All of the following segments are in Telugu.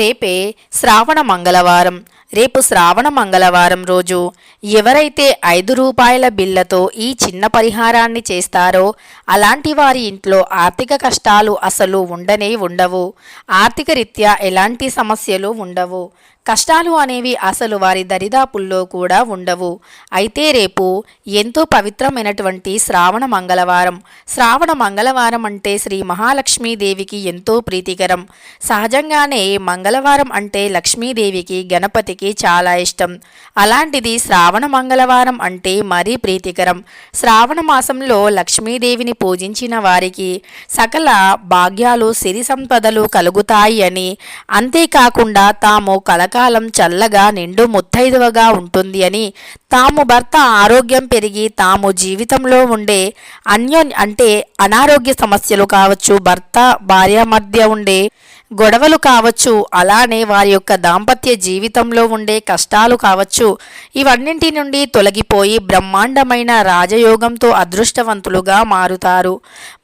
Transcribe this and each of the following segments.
రేపే శ్రావణ మంగళవారం రేపు శ్రావణ మంగళవారం రోజు ఎవరైతే ఐదు రూపాయల బిల్లతో ఈ చిన్న పరిహారాన్ని చేస్తారో అలాంటి వారి ఇంట్లో ఆర్థిక కష్టాలు అసలు ఉండనే ఉండవు. ఆర్థిక రీత్యా ఎలాంటి సమస్యలు ఉండవు. కష్టాలు అనేవి అసలు వారి దరిదాపుల్లో కూడా ఉండవు. అయితే రేపు ఎంతో పవిత్రమైనటువంటి శ్రావణ మంగళవారం. శ్రావణ మంగళవారం అంటే శ్రీ మహాలక్ష్మీదేవికి ఎంతో ప్రీతికరం. సహజంగానే మంగళవారం అంటే లక్ష్మీదేవికి గణపతికి చాలా ఇష్టం. అలాంటిది శ్రావణ మంగళవారం అంటే మరీ ప్రీతికరం. శ్రావణ మాసంలో లక్ష్మీదేవిని పూజించిన వారికి సకల భాగ్యాలు సిరి సంపదలు కలుగుతాయి అని. అంతేకాకుండా తాము కలకాలం చల్లగా నిండు ముత్తైదువగా ఉంటుంది అని. తాము భర్త ఆరోగ్యం పెరిగి తాము జీవితంలో ఉండే అన్యో అంటే అనారోగ్య సమస్యలు కావచ్చు భర్త భార్య మధ్య ఉండే గొడవలు కావచ్చు అలానే వారి యొక్క దాంపత్య జీవితంలో ఉండే కష్టాలు కావచ్చు ఇవన్నింటి నుండి తొలగిపోయి బ్రహ్మాండమైన రాజయోగంతో అదృష్టవంతులుగా మారుతారు.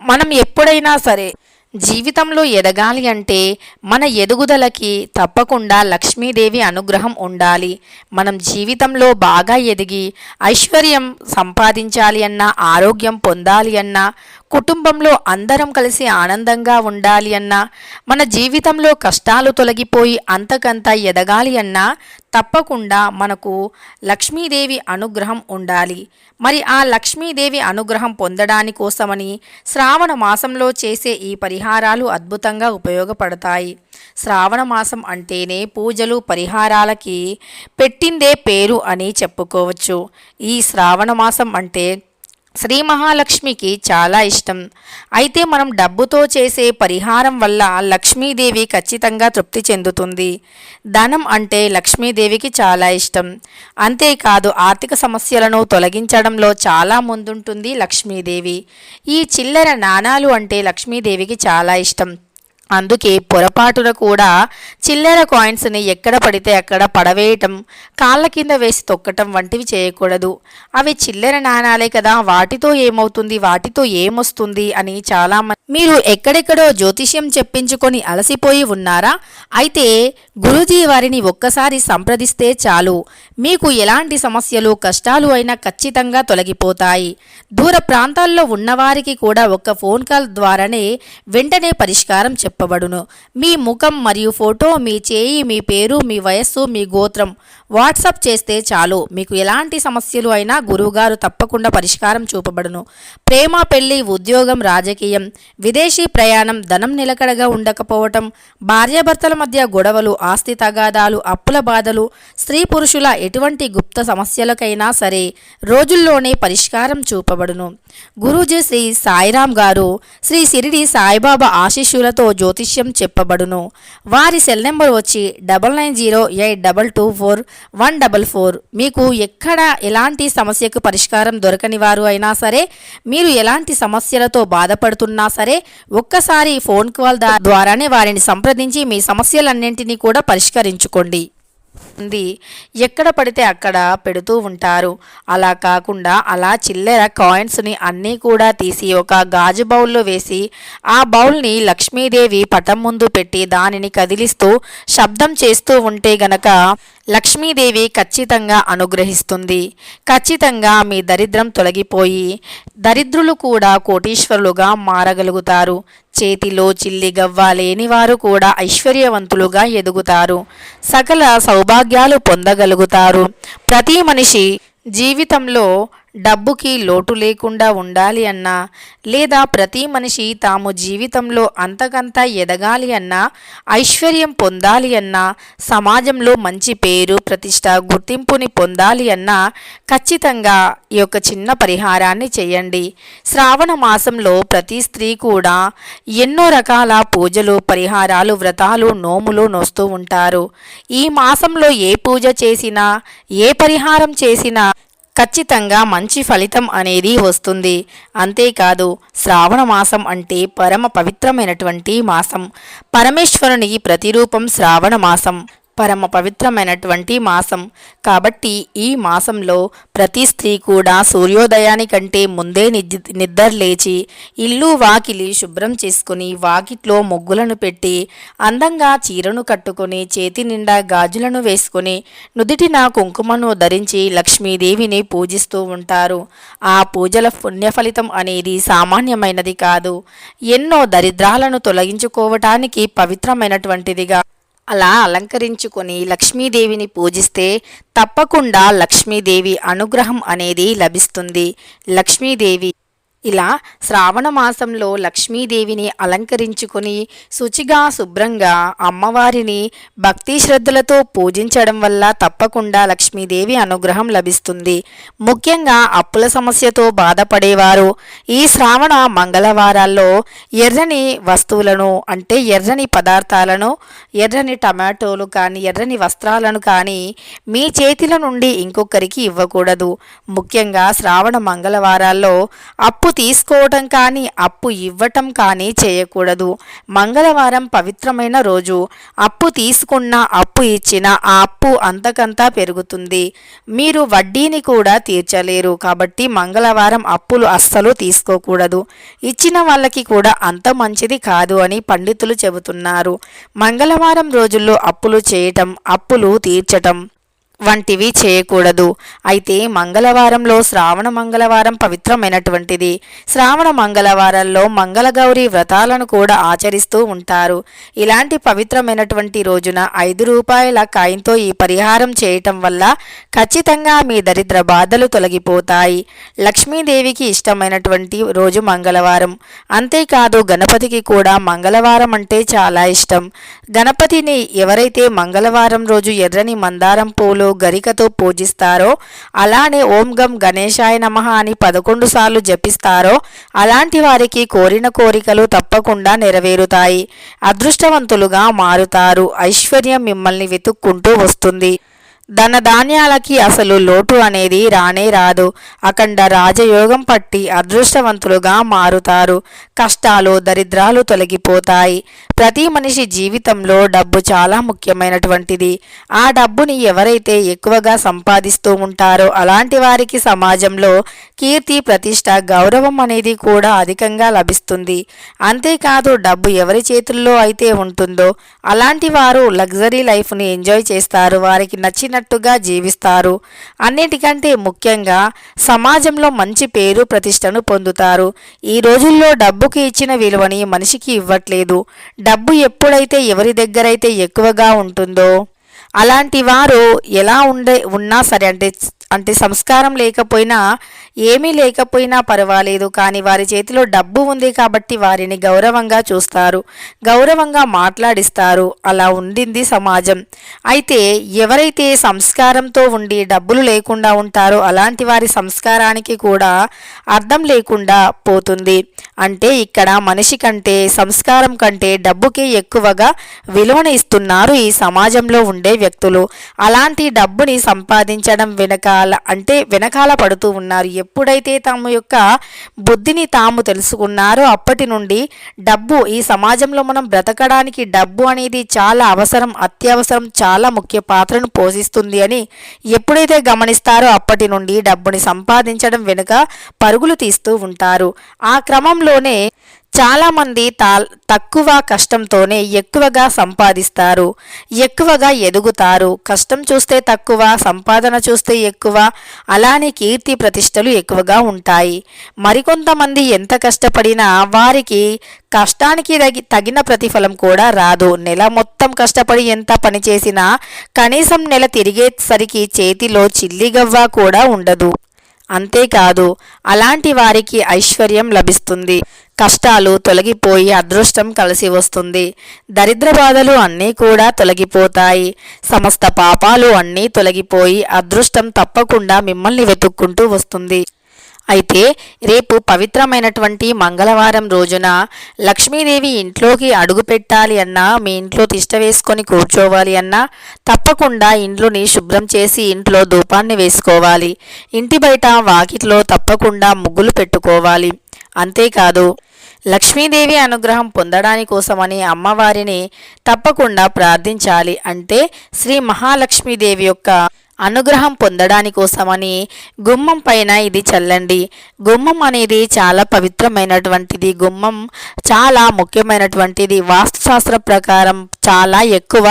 మనం ఎప్పుడైనా సరే జీవితంలో ఎదగాలి అంటే మన ఎదుగుదలకి తప్పకుండా లక్ష్మీదేవి అనుగ్రహం ఉండాలి. మనం జీవితంలో బాగా ఎదిగి ఐశ్వర్యం సంపాదించాలి అన్నా ఆరోగ్యం పొందాలి అన్నా కుటుంబంలో అందరం కలిసి ఆనందంగా ఉండాలి అన్నా మన జీవితంలో కష్టాలు తొలగిపోయి అంతకంత ఎదగాలి అన్నా తప్పకుండా మనకు లక్ష్మీదేవి అనుగ్రహం ఉండాలి. మరి ఆ లక్ష్మీదేవి అనుగ్రహం పొందడాని కోసమని శ్రావణ మాసంలో చేసే ఈ పరిహారాలు అద్భుతంగా ఉపయోగపడతాయి. శ్రావణ మాసం అంటేనే పూజలు పరిహారాలకి పెట్టిందే పేరు అని చెప్పుకోవచ్చు. ఈ శ్రావణ మాసం అంటే శ్రీ మహాలక్ష్మికి చాలా ఇష్టం. అయితే మనం డబ్బుతో చేసే పరిహారం వల్ల లక్ష్మీదేవి ఖచ్చితంగా తృప్తి చెందుతుంది. ధనం అంటే లక్ష్మీదేవికి చాలా ఇష్టం. అంతేకాదు ఆర్థిక సమస్యలను తొలగించడంలో చాలా ముందుంటుంది లక్ష్మీదేవి. ఈ చిల్లర నాణాలు అంటే లక్ష్మీదేవికి చాలా ఇష్టం. అందుకే పొరపాటున కూడా చిల్లర కాయిన్స్ని ఎక్కడ పడితే అక్కడ పడవేయటం కాళ్ళ కింద వేసి తొక్కటం వంటివి చేయకూడదు. అవి చిల్లర నాణాలే కదా వాటితో ఏమవుతుంది వాటితో ఏమొస్తుంది అని చాలా మంది మీరు ఎక్కడెక్కడో జ్యోతిష్యం చెప్పించుకొని అలసిపోయి ఉన్నారా? అయితే గురుజీ వారిని ఒక్కసారి సంప్రదిస్తే చాలు. మీకు ఎలాంటి సమస్యలు కష్టాలు అయినా ఖచ్చితంగా తొలగిపోతాయి. దూర ప్రాంతాల్లో ఉన్నవారికి కూడా ఒక్క ఫోన్ కాల్ ద్వారానే వెంటనే పరిష్కారం చెప్పబడును. మీ ముఖం మరియు ఫోటో మీ చేయి మీ పేరు మీ వయస్సు మీ గోత్రం. వాట్సాప్ చేస్తే చాలు. మీకు ఎలాంటి సమస్యలు అయినా గురువుగారు తప్పకుండా పరిష్కారం చూపబడును. ప్రేమ పెళ్ళి ఉద్యోగం రాజకీయం విదేశీ ప్రయాణం ధనం నిలకడగా ఉండకపోవటం భార్యాభర్తల మధ్య గొడవలు ఆస్తి తగాదాలు అప్పుల బాధలు స్త్రీ పురుషుల ఎటువంటి గుప్త సమస్యలకైనా సరే రోజుల్లోనే పరిష్కారం చూపబడును. గురూజీ శ్రీ సాయిరాం గారు శ్రీ సిరిడి సాయిబాబా ఆశీస్సులతో జ్యోతిష్యం చెప్పబడును. వారి సెల్ నెంబర్ వచ్చి double nine zero eight double two four one double four. మీకు ఎక్కడ ఎలాంటి సమస్యకు పరిష్కారం దొరకని వారు అయినా సరే మీరు ఎలాంటి సమస్యలతో బాధపడుతున్నా సరే ఒక్కసారి ఫోన్ కాల్ దా- ద్వారానే వారిని సంప్రదించి మీ సమస్యలన్నింటినీ కూడా పరిష్కరించుకోండి. ఉంది. ఎక్కడ పడితే అక్కడ పెడుతూ ఉంటారు. అలా కాకుండా అలా చిల్లర కాయిన్స్ని అన్నీ కూడా తీసి ఒక గాజు బౌల్లో వేసి ఆ బౌల్ని లక్ష్మీదేవి పటం ముందు పెట్టి దానిని కదిలిస్తూ శబ్దం చేస్తూ ఉంటే గనక లక్ష్మీదేవి ఖచ్చితంగా అనుగ్రహిస్తుంది. ఖచ్చితంగా మీ దరిద్రం తొలగిపోయి దరిద్రులు కూడా కోటీశ్వరులుగా మారగలుగుతారు. చేతిలో చిల్లి గవ్వ లేని వారు కూడా ఐశ్వర్యవంతులుగా ఎదుగుతారు. సకల సౌభాగ్యాలు పొందగలుగుతారు. ప్రతి మనిషి జీవితంలో డబ్బుకి లోటు లేకుండా ఉండాలి అన్నా లేదా ప్రతి మనిషి తాము జీవితంలో అంతకంతా ఎదగాలి అన్నా ఐశ్వర్యం పొందాలి అన్నా సమాజంలో మంచి పేరు ప్రతిష్ట గుర్తింపుని పొందాలి అన్నా ఖచ్చితంగా ఈ యొక్క చిన్న పరిహారాన్ని చేయండి. శ్రావణ మాసంలో ప్రతి స్త్రీ కూడా ఎన్నో రకాల పూజలు పరిహారాలు వ్రతాలు నోములు నోస్తూ ఉంటారు. ఈ మాసంలో ఏ పూజ చేసినా ఏ పరిహారం చేసినా ఖచ్చితంగా మంచి ఫలితం అనేది వస్తుంది. అంతేకాదు శ్రావణ మాసం అంటే పరమ పవిత్రమైనటువంటి మాసం. పరమేశ్వరునికి ప్రతిరూపం శ్రావణ మాసం. పరమ పవిత్రమైనటువంటి మాసం. కాబట్టి ఈ మాసంలో ప్రతి స్త్రీ కూడా సూర్యోదయానికంటే ముందే నిద్ర నిద్ర లేచి ఇల్లు వాకిలి శుభ్రం చేసుకుని వాకిట్లో ముగ్గులను పెట్టి అందంగా చీరను కట్టుకుని చేతి నిండా గాజులను వేసుకుని నుదిటిన కుంకుమను ధరించి లక్ష్మీదేవిని పూజిస్తూ ఉంటారు. ఆ పూజల పుణ్య ఫలితం అనేది సామాన్యమైనది కాదు. ఎన్నో దరిద్రాలను తొలగించుకోవటానికి పవిత్రమైనటువంటిదిగా అలా అలంకరించుకొని లక్ష్మీదేవిని పూజిస్తే తప్పకుండా లక్ష్మీదేవి అనుగ్రహం అనేది లభిస్తుంది. లక్ష్మీదేవి ఇలా శ్రావణ మాసంలో లక్ష్మీదేవిని అలంకరించుకొని శుచిగా శుభ్రంగా అమ్మవారిని భక్తి శ్రద్ధలతో పూజించడం వల్ల తప్పకుండా లక్ష్మీదేవి అనుగ్రహం లభిస్తుంది. ముఖ్యంగా అప్పుల సమస్యతో బాధపడేవారు ఈ శ్రావణ మంగళవారాల్లో ఎర్రని వస్తువులను అంటే ఎర్రని పదార్థాలను ఎర్రని టమాటోలు కానీ ఎర్రని వస్త్రాలను కానీ మీ చేతిల నుండి ఇంకొకరికి ఇవ్వకూడదు. ముఖ్యంగా శ్రావణ మంగళవారాల్లో అప్పు తీసుకోవటం కానీ అప్పు ఇవ్వటం కానీ చేయకూడదు. మంగళవారం పవిత్రమైన రోజు. అప్పు తీసుకున్న అప్పు ఇచ్చిన ఆ అప్పు అంతకంతా పెరుగుతుంది. మీరు వడ్డీని కూడా తీర్చలేరు. కాబట్టి మంగళవారం అప్పులు అస్సలు తీసుకోకూడదు. ఇచ్చిన వాళ్ళకి కూడా అంత మంచిది కాదు అని పండితులు చెబుతున్నారు. మంగళవారం రోజుల్లో అప్పులు చేయటం అప్పులు తీర్చటం వంటివి చేయకూడదు. అయితే మంగళవారంలో శ్రావణ మంగళవారం పవిత్రమైనటువంటిది. శ్రావణ మంగళవారంలో మంగళగౌరి వ్రతాలను కూడా ఆచరిస్తూ ఉంటారు. ఇలాంటి పవిత్రమైనటువంటి రోజున ఐదు రూపాయల కాయంతో ఈ పరిహారం చేయటం వల్ల ఖచ్చితంగా మీ దరిద్ర బాధలు తొలగిపోతాయి. లక్ష్మీదేవికి ఇష్టమైనటువంటి రోజు మంగళవారం. అంతేకాదు గణపతికి కూడా మంగళవారం అంటే చాలా ఇష్టం. గణపతిని ఎవరైతే మంగళవారం రోజు ఎర్రని మందారం పూలు గరికతో పూజిస్తారో అలానే ఓం గం గణేశాయ నమ అని పదకొండు సార్లు జపిస్తారో అలాంటి వారికి కోరిన కోరికలు తప్పకుండా నెరవేరుతాయి. అదృష్టవంతులుగా మారుతారు. ఐశ్వర్యం మిమ్మల్ని వెతుక్కుంటూ వస్తుంది. ధనధాన్యాలకి అసలు లోటు అనేది రానే రాదు. అఖండ రాజయోగం పట్టి అదృష్టవంతులుగా మారుతారు. కష్టాలు దరిద్రాలు తొలగిపోతాయి. ప్రతి మనిషి జీవితంలో డబ్బు చాలా ముఖ్యమైనటువంటిది. ఆ డబ్బుని ఎవరైతే ఎక్కువగా సంపాదిస్తూ ఉంటారో అలాంటి వారికి సమాజంలో కీర్తి ప్రతిష్ట గౌరవం అనేది కూడా అధికంగా లభిస్తుంది. అంతేకాదు డబ్బు ఎవరి చేతుల్లో అయితే ఉంటుందో అలాంటి వారు లగ్జరీ లైఫ్ని ఎంజాయ్ చేస్తారు. వారికి నచ్చిన నచ్చినట్టుగా జీవిస్తారు. అన్నిటికంటే ముఖ్యంగా సమాజంలో మంచి పేరు ప్రతిష్టను పొందుతారు. ఈ రోజుల్లో డబ్బుకి ఇచ్చిన విలువని మనిషికి ఇవ్వట్లేదు. డబ్బు ఎప్పుడైతే ఎవరి దగ్గరైతే ఎక్కువగా ఉంటుందో అలాంటి వారు ఎలా ఉండే ఉన్నా సరే అంటే అంటే సంస్కారం లేకపోయినా ఏమీ లేకపోయినా పర్వాలేదు కానీ వారి చేతిలో డబ్బు ఉంది కాబట్టి వారిని గౌరవంగా చూస్తారు గౌరవంగా మాట్లాడిస్తారు. అలా ఉండింది సమాజం. అయితే ఎవరైతే సంస్కారంతో ఉండి డబ్బులు లేకుండా ఉంటారో అలాంటి వారి సంస్కారానికి కూడా అర్థం లేకుండా పోతుంది. అంటే ఇక్కడ మనిషి కంటే సంస్కారం కంటే డబ్బుకి ఎక్కువగా విలువను ఇస్తున్నారు ఈ సమాజంలో ఉండే వ్యక్తులు. అలాంటి డబ్బుని సంపాదించడం వెనకాల అంటే వెనకాల పడుతూ ఉన్నారు. ఎప్పుడైతే తమ యొక్క బుద్ధిని తాము తెలుసుకున్నారో అప్పటి నుండి డబ్బు ఈ సమాజంలో మనం బ్రతకడానికి డబ్బు అనేది చాలా అవసరం అత్యవసరం చాలా ముఖ్య పాత్రను పోషిస్తుంది అని ఎప్పుడైతే గమనిస్తారో అప్పటి నుండి డబ్బుని సంపాదించడం వెనుక పరుగులు తీస్తూ ఉంటారు. ఆ క్రమంలోనే చాలామంది తా తక్కువ కష్టంతోనే ఎక్కువగా సంపాదిస్తారు. ఎక్కువగా ఎదుగుతారు. కష్టం చూస్తే తక్కువ సంపాదన చూస్తే ఎక్కువ అలానే కీర్తి ప్రతిష్టలు ఎక్కువగా ఉంటాయి. మరికొంతమంది ఎంత కష్టపడినా వారికి కష్టానికి తగి తగిన ప్రతిఫలం కూడా రాదు. నెల మొత్తం కష్టపడి ఎంత పని చేసినా కనీసం నెల తిరిగేసరికి చేతిలో చిల్లిగవ్వ కూడా ఉండదు. అంతేకాదు అలాంటి వారికి ఐశ్వర్యం లభిస్తుంది. కష్టాలు తొలగిపోయి అదృష్టం కలిసి వస్తుంది. దరిద్ర బాధలు అన్నీ కూడా తొలగిపోతాయి. సమస్త పాపాలు అన్నీ తొలగిపోయి అదృష్టం తప్పకుండా మిమ్మల్ని వెతుక్కుంటూ వస్తుంది. అయితే రేపు పవిత్రమైనటువంటి మంగళవారం రోజున లక్ష్మీదేవి ఇంట్లోకి అడుగు పెట్టాలి అన్నా మీ ఇంట్లో తిష్ట వేసుకొని కూర్చోవాలి అన్నా తప్పకుండా ఇంట్లోని శుభ్రం చేసి ఇంట్లో ధూపాన్ని వేసుకోవాలి. ఇంటి బయట వాకిట్లో తప్పకుండా ముగ్గులు పెట్టుకోవాలి. అంతేకాదు లక్ష్మీదేవి అనుగ్రహం పొందడాని కోసమని అమ్మవారిని తప్పకుండా ప్రార్థించాలి. అంటే శ్రీ మహాలక్ష్మీదేవి యొక్క అనుగ్రహం పొందడాని కోసమని గుమ్మం పైన ఇది చల్లండి. గుమ్మం అనేది చాలా పవిత్రమైనటువంటిది. గుమ్మం చాలా ముఖ్యమైనటువంటిది. వాస్తుశాస్త్రం ప్రకారం చాలా ఎక్కువ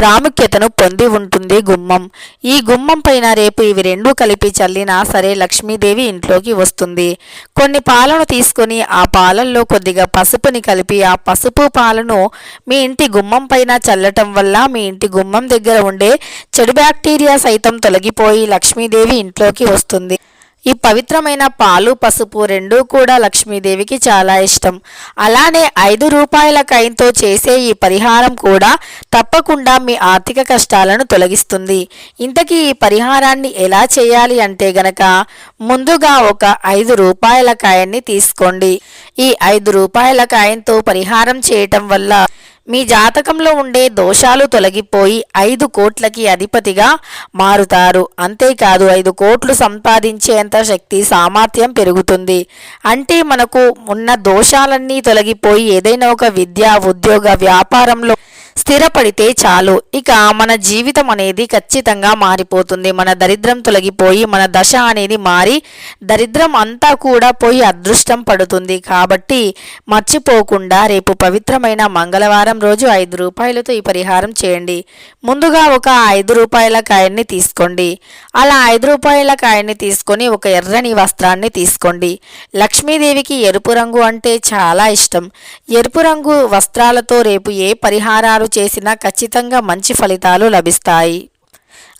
ప్రాముఖ్యతను పొంది ఉంటుంది గుమ్మం. ఈ గుమ్మం పైన రేపు ఇవి రెండు కలిపి చల్లినా సరే లక్ష్మీదేవి ఇంట్లోకి వస్తుంది. కొన్ని పాలను తీసుకొని ఆ పాలల్లో కొద్దిగా పసుపుని కలిపి ఆ పసుపు పాలను మీ ఇంటి గుమ్మం పైన చల్లటం వల్ల మీ ఇంటి గుమ్మం దగ్గర ఉండే చెడు బ్యాక్టీరియా సైతం తొలగిపోయి లక్ష్మీదేవి ఇంట్లోకి వస్తుంది. ఈ పవిత్రమైన పాలు పసుపు రెండూ కూడా లక్ష్మీదేవికి చాలా ఇష్టం. అలానే ఐదు రూపాయల కాయంతో చేసే ఈ పరిహారం కూడా తప్పకుండా మీ ఆర్థిక కష్టాలను తొలగిస్తుంది. ఇంతకీ ఈ పరిహారాన్ని ఎలా చేయాలి అంటే గనక ముందుగా ఒక ఐదు రూపాయల కాయన్ని తీసుకోండి. ఈ ఐదు రూపాయల కాయంతో పరిహారం చేయటం వల్ల మీ జాతకంలో ఉండే దోషాలు తొలగిపోయి ఐదు కోట్లకి అధిపతిగా మారుతారు. అంతేకాదు ఐదు కోట్లు సంపాదించేంత శక్తి సామర్థ్యం పెరుగుతుంది. అంటే మనకు ఉన్న దోషాలన్నీ తొలగిపోయి ఏదైనా ఒక విద్య ఉద్యోగ వ్యాపారంలో స్థిరపడితే చాలు. ఇక మన జీవితం అనేది ఖచ్చితంగా మారిపోతుంది. మన దరిద్రం తొలగిపోయి మన దశ అనేది మారి దరిద్రం అంతా కూడా పోయి అదృష్టం పడుతుంది. కాబట్టి మర్చిపోకుండా రేపు పవిత్రమైన మంగళవారం రోజు ఐదు రూపాయలతో ఈ పరిహారం చేయండి. ముందుగా ఒక ఐదు రూపాయల కాయన్ని తీసుకోండి. అలా ఐదు రూపాయల కాయన్ని తీసుకొని ఒక ఎర్రని వస్త్రాన్ని తీసుకోండి. లక్ష్మీదేవికి ఎరుపు రంగు అంటే చాలా ఇష్టం. ఎరుపు రంగు వస్త్రాలతో రేపు ఏ పరిహారాలు చేసినా ఖచ్చితంగా మంచి ఫలితాలు లభిస్తాయి.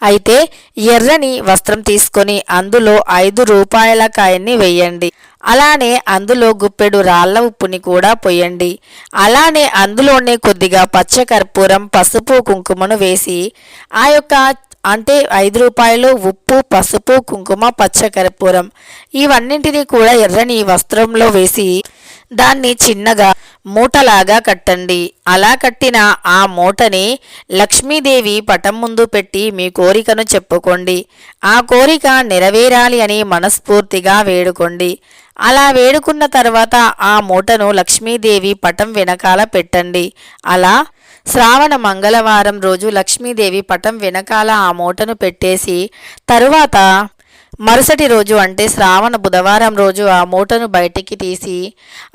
అయితే ఎర్రని వస్త్రం తీసుకొని అందులో ఐదు రూపాయల కాయన్ని వేయండి. అలానే అందులో గుప్పెడు రాళ్ళ ఉప్పుని కూడా పొయ్యండి అలానే అందులోనే కొద్దిగా పచ్చకర్పూరం పసుపు కుంకుమను వేసి ఆ యొక్క అంటే ఐదు రూపాయలు ఉప్పు పసుపు కుంకుమ పచ్చకర్పూరం ఇవన్నింటినీ కూడా ఎర్రని వస్త్రంలో వేసి దాన్ని చిన్నగా మూటలాగా కట్టండి. అలా కట్టిన ఆ మూటని లక్ష్మీదేవి పటం ముందు పెట్టి మీ కోరికను చెప్పుకోండి. ఆ కోరిక నెరవేరాలి అని మనస్ఫూర్తిగా వేడుకోండి. అలా వేడుకున్న తర్వాత ఆ మూటను లక్ష్మీదేవి పటం వెనకాల పెట్టండి. అలా శ్రావణ మంగళవారం రోజు లక్ష్మీదేవి పటం వెనకాల ఆ మూటను పెట్టేసి తరువాత మరుసటి రోజు అంటే శ్రావణ బుధవారం రోజు ఆ మూటను బయటికి తీసి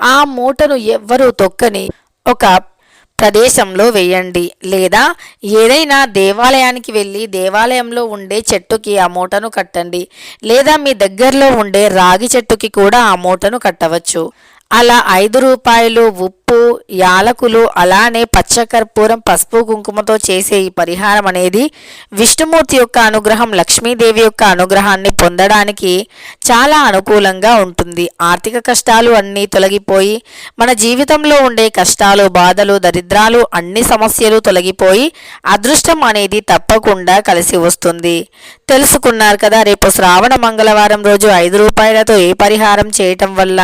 ఆ మూటను ఎవ్వరూ తొక్కని ఒక ప్రదేశంలో వేయండి. లేదా ఏదైనా దేవాలయానికి వెళ్ళి దేవాలయంలో ఉండే చెట్టుకి ఆ మూటను కట్టండి. లేదా మీ దగ్గరలో ఉండే రాగి చెట్టుకి కూడా ఆ మూటను కట్టవచ్చు. అలా ఐదు రూపాయలు ఉప్పు యాలకులు అలానే పచ్చకర్పూరం పసుపు కుంకుమతో చేసే ఈ పరిహారం అనేది విష్ణుమూర్తి యొక్క అనుగ్రహం లక్ష్మీదేవి యొక్క అనుగ్రహాన్ని పొందడానికి చాలా అనుకూలంగా ఉంటుంది. ఆర్థిక కష్టాలు అన్నీ తొలగిపోయి మన జీవితంలో ఉండే కష్టాలు బాధలు దరిద్రాలు అన్ని సమస్యలు తొలగిపోయి అదృష్టం అనేది తప్పకుండా కలిసి వస్తుంది. తెలుసుకున్నారు కదా రేపు శ్రావణ మంగళవారం రోజు ఐదు రూపాయలతో ఏ పరిహారం చేయటం వల్ల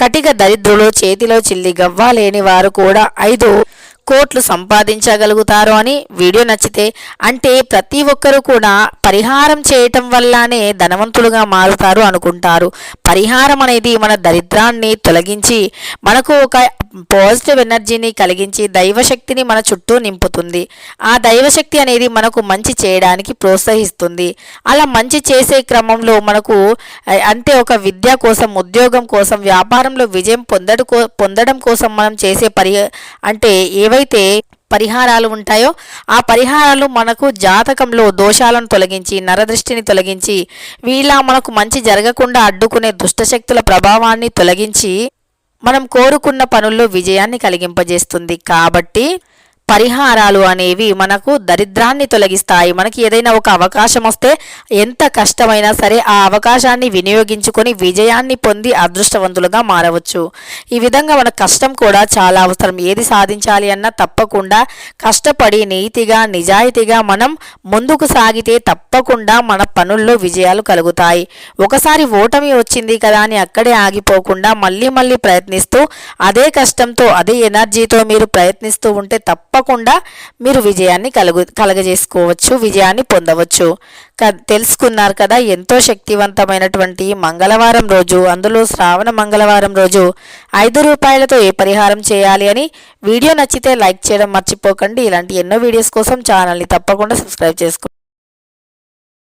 కటిక దరిద్రులు చేతిలో చిల్లి గవ్వాలి లేని వారు కూడా. ఐదు కోట్లు సంపాదించగలుగుతారు అని వీడియో నచ్చితే అంటే ప్రతి ఒక్కరూ కూడా పరిహారం చేయటం వల్లనే ధనవంతులుగా మారుతారు అనుకుంటారు. పరిహారం అనేది మన దరిద్రాన్ని తొలగించి మనకు ఒక పాజిటివ్ ఎనర్జీని కలిగించి దైవశక్తిని మన చుట్టూ నింపుతుంది. ఆ దైవశక్తి అనేది మనకు మంచి చేయడానికి ప్రోత్సహిస్తుంది. అలా మంచి చేసే క్రమంలో మనకు అంటే ఒక విద్య కోసం ఉద్యోగం కోసం వ్యాపారంలో విజయం పొందడం పొందడం కోసం మనం చేసే పరి అంటే ఏవైతే పరిహారాలు ఉంటాయో ఆ పరిహారాలు మనకు జాతకంలో దోషాలను తొలగించి నరదృష్టిని తొలగించి వీళ్ళ మనకు మంచి జరగకుండా అడ్డుకునే దుష్టశక్తుల ప్రభావాన్ని తొలగించి మనం కోరుకున్న పనుల్లో విజయాన్ని కలిగింపజేస్తుంది. కాబట్టి పరిహారాలు అనేవి మనకు దరిద్రాన్ని తొలగిస్తాయి. మనకి ఏదైనా ఒక అవకాశం వస్తే ఎంత కష్టమైనా సరే ఆ అవకాశాన్ని వినియోగించుకొని విజయాన్ని పొంది అదృష్టవంతులుగా మారవచ్చు. ఈ విధంగా మన కష్టం కూడా చాలా అవసరం. ఏది సాధించాలి అన్నా తప్పకుండా కష్టపడి నీతిగా నిజాయితీగా మనం ముందుకు సాగితే తప్పకుండా మన పనుల్లో విజయాలు కలుగుతాయి. ఒకసారి ఓటమి వచ్చింది కదా అని అక్కడే ఆగిపోకుండా మళ్ళీ మళ్ళీ ప్రయత్నిస్తూ అదే కష్టంతో అదే ఎనర్జీతో మీరు ప్రయత్నిస్తూ ఉంటే తప్ప తప్పకుండా మీరు విజయాన్ని కలుగు కలగజేసుకోవచ్చు విజయాన్ని పొందవచ్చు. క- తెలుసుకున్నారు కదా ఎంతో శక్తివంతమైనటువంటి మంగళవారం రోజు అందులో శ్రావణ మంగళవారం రోజు ఐదు రూపాయలతో ఏ పరిహారం చేయాలి అని వీడియో నచ్చితే లైక్ చేయడం మర్చిపోకండి. ఇలాంటి ఎన్నో వీడియోస్ కోసం ఛానల్ని తప్పకుండా సబ్స్క్రైబ్ చేసుకోండి